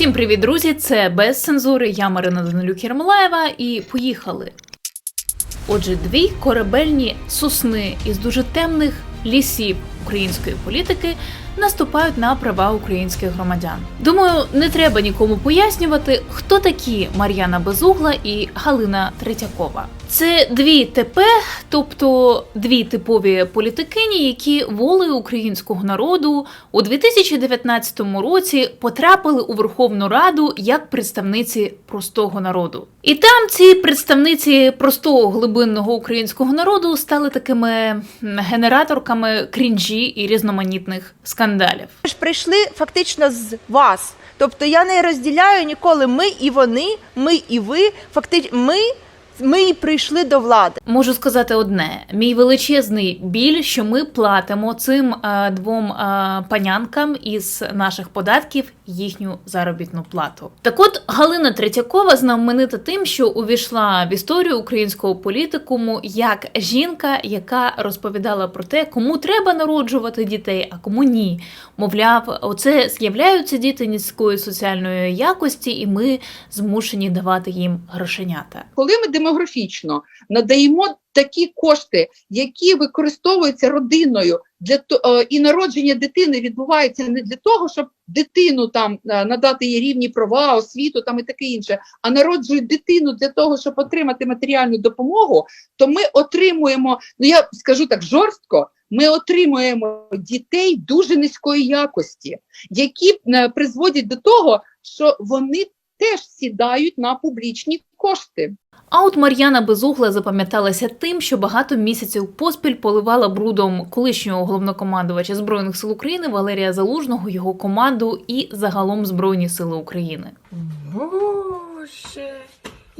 Всім привіт, друзі! Це без цензури. Я Марина Данилюк Єрмолаєва і поїхали. Отже, дві корабельні сосни із дуже темних лісів української політики наступають на права українських громадян. Думаю, не треба нікому пояснювати, хто такі Мар'яна Безугла і Галина Третьякова. Це дві ТП, тобто дві типові політикині, які волею українського народу у 2019 році потрапили у Верховну Раду як представниці простого народу. І там ці представниці простого глибинного українського народу стали такими генераторками крінжі і різноманітних скандалів. Ж прийшли фактично з вас. Тобто я не розділяю ніколи ми і вони, ми і ви. Фактично, ми, ми і прийшли до влади. Можу сказати одне: мій величезний біль, що ми платимо цим е, двом е, панянкам із наших податків їхню заробітну плату. Так от Галина Третьякова знаменита тим, що увійшла в історію українського політикуму як жінка, яка розповідала про те, кому треба народжувати дітей, а кому ні. Мовляв, оце з'являються діти низької соціальної якості, і ми змушені давати їм грошенята. коли ми демографічно надаємо такі кошти, які використовуються родиною для то е, і народження дитини відбувається не для того, щоб дитину там е, надати їй рівні права, освіту там і таке інше, а народжують дитину для того, щоб отримати матеріальну допомогу, то ми отримуємо, ну я скажу так жорстко. Ми отримуємо дітей дуже низької якості, які е, призводять до того, що вони теж сідають на публічні кошти. А от Мар'яна Безугла запам'яталася тим, що багато місяців поспіль поливала брудом колишнього головнокомандувача збройних сил України Валерія Залужного, його команду і загалом Збройні Сили України. Боже,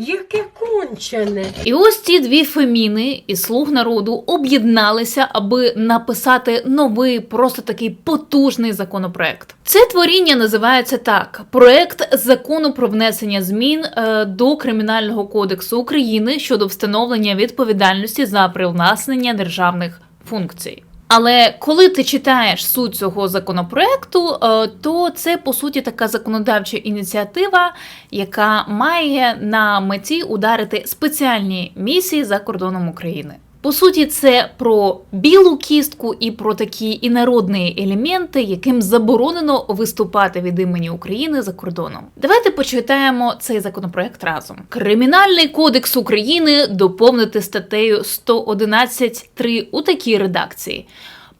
яке кончене. І ось ці дві феміни і слуг народу об'єдналися, аби написати новий, просто такий потужний законопроект. Це творіння називається так: проект закону про внесення змін е, до кримінального кодексу України щодо встановлення відповідальності за привласнення державних функцій. Але коли ти читаєш суть цього законопроекту, е, то це по суті така законодавча ініціатива, яка має на меті ударити спеціальні місії за кордоном України. По суті, це про білу кістку і про такі інородні елементи, яким заборонено виступати від імені України за кордоном. Давайте почитаємо цей законопроект разом. Кримінальний кодекс України доповнити статтею 111.3 у такій редакції.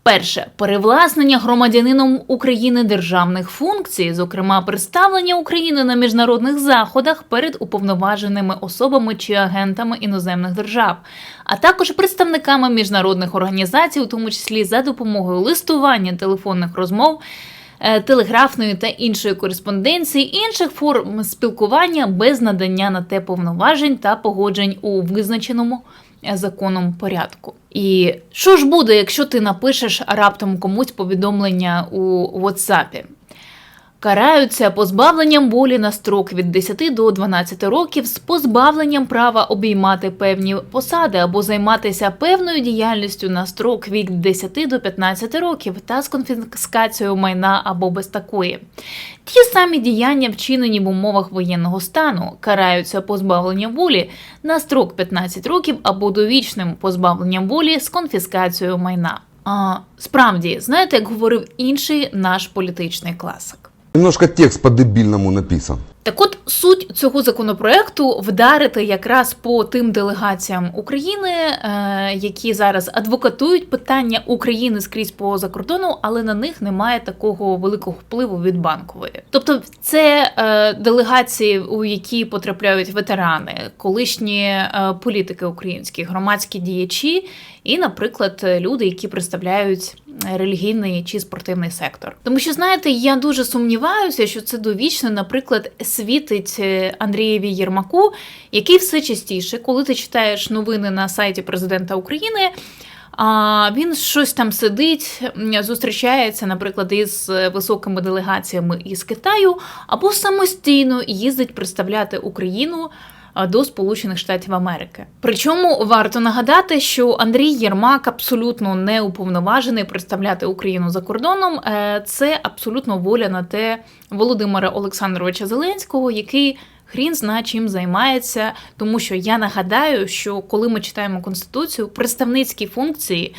Перше перевласнення громадянином України державних функцій, зокрема представлення України на міжнародних заходах перед уповноваженими особами чи агентами іноземних держав, а також представниками міжнародних організацій, у тому числі за допомогою листування, телефонних розмов. е, Телеграфної та іншої кореспонденції, інших форм спілкування без надання на те повноважень та погоджень у визначеному законом порядку. І що ж буде, якщо ти напишеш раптом комусь повідомлення у WhatsApp? Караються позбавленням волі на строк від 10 до 12 років з позбавленням права обіймати певні посади або займатися певною діяльністю на строк від 10 до 15 років та з конфіскацією майна або без такої. Ті самі діяння, вчинені в умовах воєнного стану, караються позбавленням волі на строк 15 років або довічним позбавленням волі з конфіскацією майна. А, справді, знаєте, як говорив інший наш політичний класик. Немножко текст по-дебильному написан. Так от суть цього законопроекту вдарити якраз по тим делегаціям України, е, які зараз адвокатують питання України скрізь по закордону, але на них немає такого великого впливу від банкової. Тобто, це е, делегації, у які потрапляють ветерани, колишні е, політики українські, громадські діячі, і, наприклад, люди, які представляють релігійний чи спортивний сектор. Тому що знаєте, я дуже сумніваюся, що це довічно, наприклад, світить е, Андрієві Єрмаку, який все частіше, коли ти читаєш новини на сайті президента України. А він щось там сидить, зустрічається, наприклад, із е, високими делегаціями із Китаю, або самостійно їздить представляти Україну до Сполучених Штатів Америки. Причому варто нагадати, що Андрій Єрмак абсолютно не уповноважений представляти Україну за кордоном. Е, Це абсолютно воля на те Володимира Олександровича Зеленського, який хрін зна чим займається. Тому що я нагадаю, що коли ми читаємо конституцію, представницькі функції.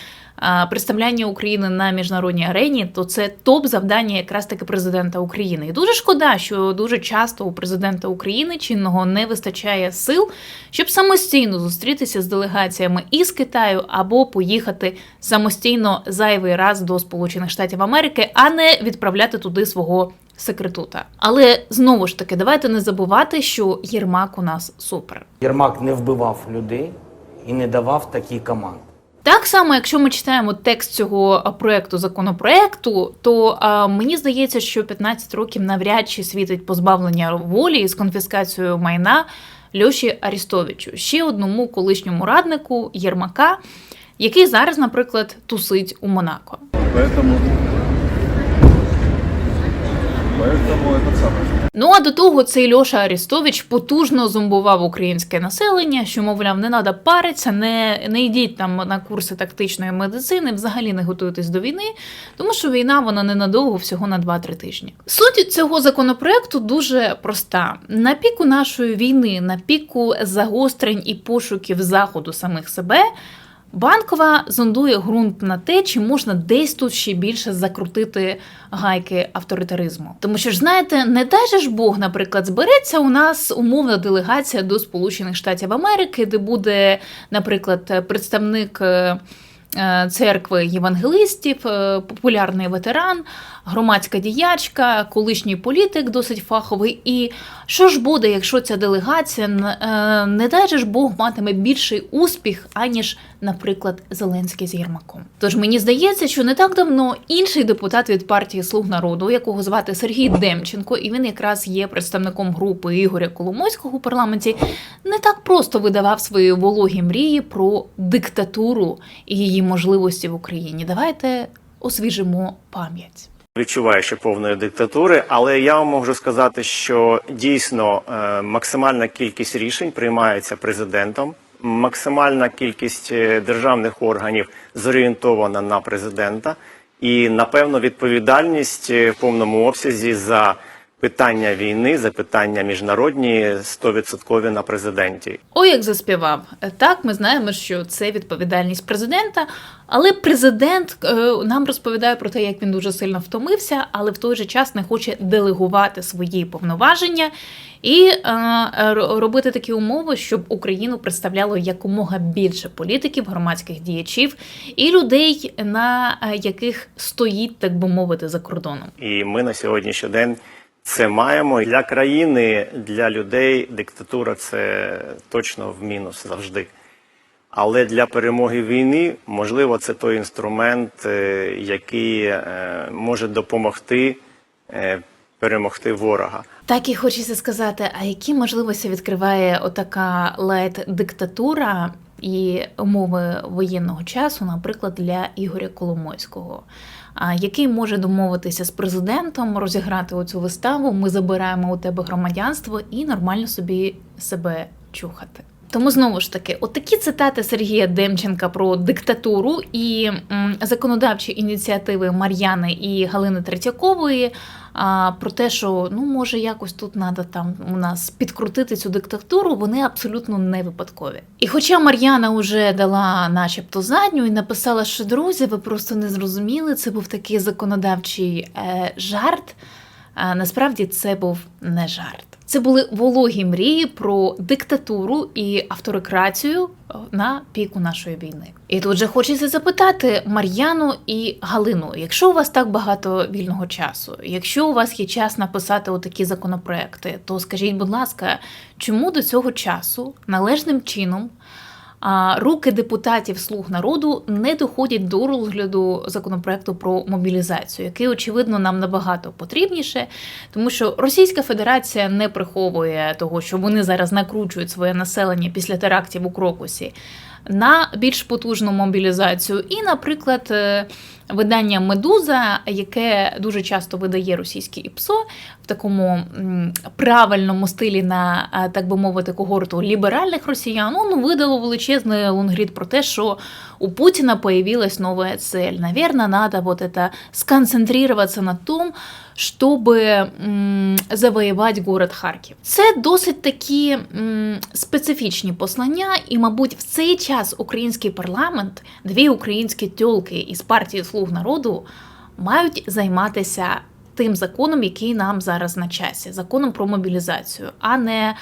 Представляння України на міжнародній арені, то це топ завдання якраз таки президента України. І дуже шкода, що дуже часто у президента України чинного не вистачає сил, щоб самостійно зустрітися з делегаціями із Китаю або поїхати самостійно зайвий раз до Сполучених Штатів Америки, а не відправляти туди свого секретута. Але знову ж таки, давайте не забувати, що Єрмак у нас супер. Єрмак не вбивав людей і не давав такі команди. Так само, якщо ми читаємо текст цього проекту законопроекту, то а, мені здається, що 15 років навряд чи світить позбавлення волі з конфіскацією майна Льоші Арістовичу, ще одному колишньому раднику Єрмака, який зараз, наприклад, тусить у Монако. Поэтому, поэтому этот самый. Ну а до того цей Льоша Арістович потужно зомбував українське населення, що мовляв, не треба паритися, не, не йдіть там на курси тактичної медицини, взагалі не готуйтесь до війни, тому що війна вона ненадовго, всього на 2-3 тижні. Суть цього законопроекту дуже проста: на піку нашої війни, на піку загострень і пошуків заходу самих себе. Банкова зондує ґрунт на те, чи можна десь тут ще більше закрутити гайки авторитаризму. Тому що ж знаєте, не дай же ж Бог, наприклад, збереться у нас умовна делегація до Сполучених Штатів Америки, де буде, наприклад, представник. е, е, Церкви євангелистів, е, популярний ветеран, громадська діячка, колишній політик, досить фаховий. І що ж буде, якщо ця делегація не дай же ж Бог матиме більший успіх, аніж, наприклад, Зеленський з Єрмаком? Тож мені здається, що не так давно інший депутат від партії Слуг народу, якого звати Сергій Демченко, і він якраз є представником групи Ігоря Коломойського у парламенті, не так просто видавав свої вологі мрії про диктатуру і її можливості в Україні. Давайте освіжимо пам'ять. відчуваю ще повної диктатури, але я вам можу сказати, що дійсно е, максимальна кількість рішень приймається президентом. Максимальна кількість е, державних органів зорієнтована на президента, і напевно відповідальність е, в повному обсязі за питання війни, за питання міжнародні 100% на президенті. Ой, як заспівав. Так, ми знаємо, що це відповідальність президента, але президент е, нам розповідає про те, як він дуже сильно втомився, але в той же час не хоче делегувати свої повноваження і е, робити такі умови, щоб Україну представляло якомога більше політиків, громадських діячів і людей, на е, яких стоїть, так би мовити, за кордоном. І ми на сьогоднішній день це маємо для країни, для людей. Диктатура це точно в мінус завжди. Але для перемоги війни, можливо, це той інструмент, е, який е, може допомогти е, перемогти ворога. Так і хочеться сказати, а які можливості відкриває отака лайт-диктатура і умови воєнного часу, наприклад, для Ігоря Коломойського, який може домовитися з президентом, розіграти оцю виставу. Ми забираємо у тебе громадянство і нормально собі себе чухати. Тому знову ж таки, от такі цитати Сергія Демченка про диктатуру і законодавчі ініціативи Мар'яни і Галини Третьякової а, про те, що ну може якось тут треба там у нас підкрутити цю диктатуру, вони абсолютно не випадкові. І хоча Мар'яна вже дала, начебто, задню і написала, що друзі, ви просто не зрозуміли, це був такий законодавчий е, жарт. А насправді це був не жарт. Це були вологі мрії про диктатуру і авторикрацію е, на піку нашої війни. І тут же хочеться запитати Мар'яну і Галину: якщо у вас так багато вільного часу, якщо у вас є час написати отакі законопроекти, то скажіть, будь ласка, чому до цього часу належним чином руки депутатів слуг народу не доходять до розгляду законопроекту про мобілізацію, який очевидно нам набагато потрібніше, тому що Російська Федерація не приховує того, що вони зараз накручують своє населення після терактів у Крокусі на більш потужну мобілізацію. І, наприклад, е, видання Медуза, яке дуже часто видає російське ІПСО в такому правильному стилі на так би мовити когорту ліберальних росіян, ну видало величезний лонгрід про те, що у Путина появилась новая цель. Наверное, надо вот это сконцентрироваться на том, чтобы завоювати город Харків. Це досить такі специфічні послання, і, мабуть, в цей час український парламент, дві українські тьолки із партії Слуг народу мають займатися тим законом, який нам зараз на часі, законом про мобілізацію, а не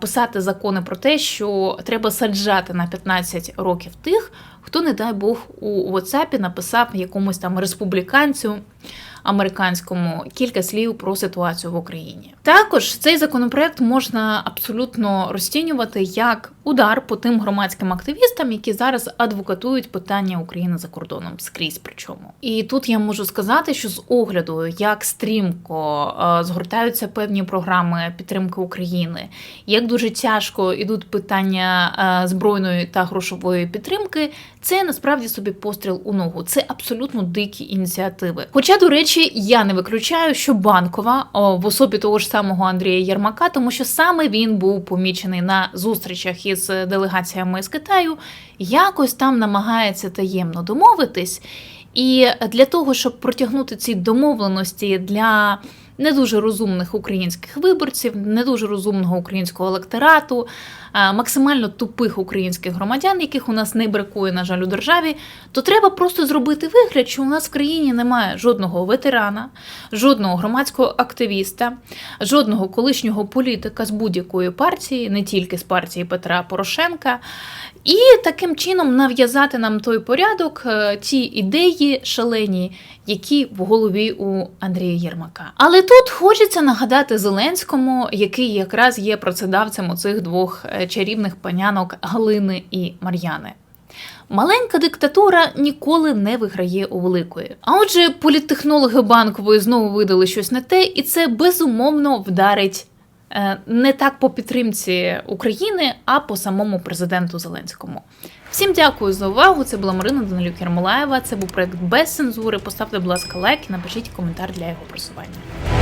писати закони про те, що треба саджати на 15 років тих, хто, не дай Бог, у WhatsApp написав якомусь там республіканцю американському кілька слів про ситуацію в Україні. Також цей законопроект можна абсолютно розцінювати як удар по тим громадським активістам, які зараз адвокатують питання України за кордоном скрізь. Причому і тут я можу сказати, що з огляду, як стрімко е, згортаються певні програми підтримки України, як дуже тяжко ідуть питання е, збройної та грошової підтримки, це насправді собі постріл у ногу. Це абсолютно дикі ініціативи. Хоча, до речі, я не виключаю, що банкова в особі того ж самого Андрія Єрмака, тому що саме він був помічений на зустрічах із делегаціями з Китаю, якось там намагається таємно домовитись. І для того, щоб протягнути ці домовленості для не дуже розумних українських виборців, не дуже розумного українського електорату, максимально тупих українських громадян, яких у нас не бракує, на жаль, у державі, то треба просто зробити вигляд, що у нас в країні немає жодного ветерана, жодного громадського активіста, жодного колишнього політика з будь-якої партії, не тільки з партії Петра Порошенка, і таким чином нав'язати нам той порядок, е, ті ідеї шалені, які в голові у Андрія Єрмака. Але тут хочеться нагадати Зеленському, який якраз є працедавцем оцих двох е, чарівних панянок Галини і Мар'яни. Маленька диктатура ніколи не виграє у великої. А отже, політтехнологи банкової знову видали щось не те, і це безумовно вдарить е, не так по підтримці України, а по самому президенту Зеленському. Всім дякую за увагу. Це була Марина Данилюк Ярмолаєва. Це був проект без цензури. Поставте, будь ласка, лайк і напишіть коментар для його просування.